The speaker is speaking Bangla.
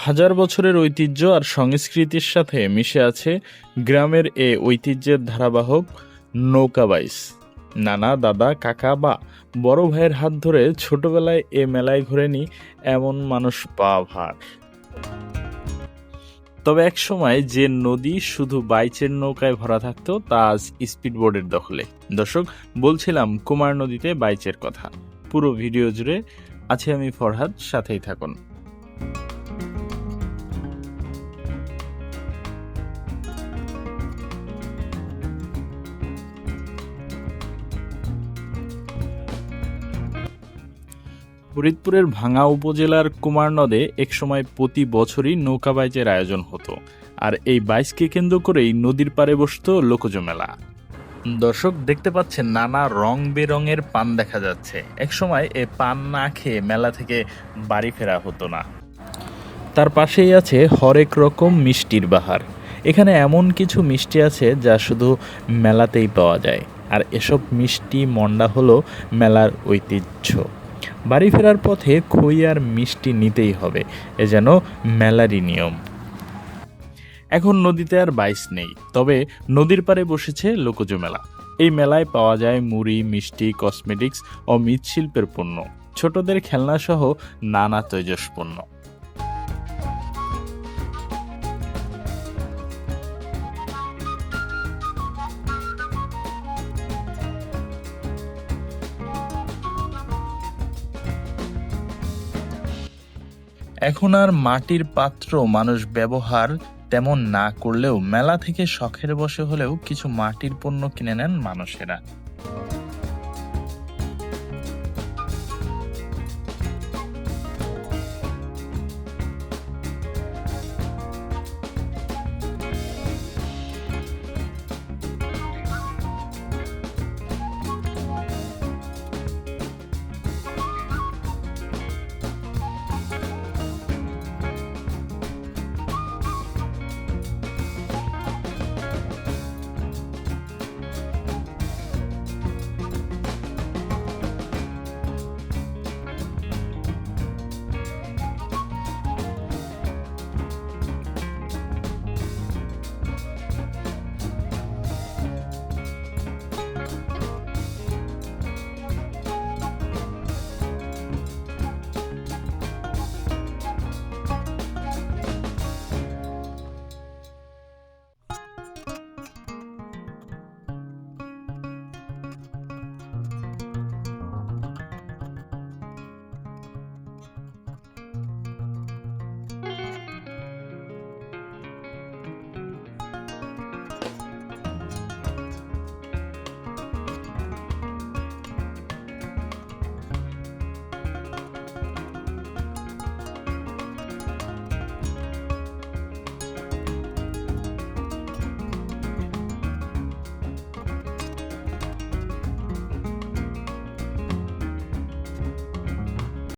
হাজার বছরের ঐতিহ্য আর সংস্কৃতির সাথে মিশে আছে গ্রামের এ ঐতিহ্যের ধারাবাহক নৌকা বাইস। নানা দাদা, কাকা বা বড় ভাইয়ের হাত ধরে ছোটবেলায় এ মেলায় ঘোরেনি এমন মানুষ পা ভার। তবে এক সময় যে নদী শুধু বাইচের নৌকায় ভরা থাকতো, তা আজ স্পিডবোর্ডের দখলে। দর্শক, বলছিলাম কুমার নদীতে বাইচের কথা। পুরো ভিডিও জুড়ে আছে আমি ফরহাদ, সাথেই থাকুন। ফরিদপুরের ভাঙা উপজেলার কুমার নদে একসময় প্রতি বছরই নৌকা বাইচের আয়োজন হতো, আর এই বাইচকে কেন্দ্র করেই নদীর পাড়ে বসত লোকজ মেলা। দর্শক, দেখতে পাচ্ছেন নানা রং বেরঙের পান দেখা যাচ্ছে। একসময় এ পান না খেয়ে মেলা থেকে বাড়ি ফেরা হতো না। তার পাশেই আছে হরেক রকম মিষ্টির বাহার। এখানে এমন কিছু মিষ্টি আছে যা শুধু মেলাতেই পাওয়া যায়, আর এসব মিষ্টি মন্ডা হলো মেলার ঐতিহ্য। বাড়ি ফেরার পথে খই আর মিষ্টি নিতেই হবে, এ যেন মেলারই নিয়ম এখন নদীতে আর বাইস নেই, তবে নদীর পারে বসেছে লোকজ মেলা। এই মেলায় পাওয়া যায় মুড়ি, মিষ্টি, কসমেটিক্স ও মৃৎশিল্পের পণ্য। ছোটদের খেলনা সহ নানা তৈজস এখন আর মাটির পাত্র মানুষ ব্যবহার তেমন না করলেও মেলা থেকে শখের বসে হলেও কিছু মাটির পণ্য কিনে নেন মানুষেরা।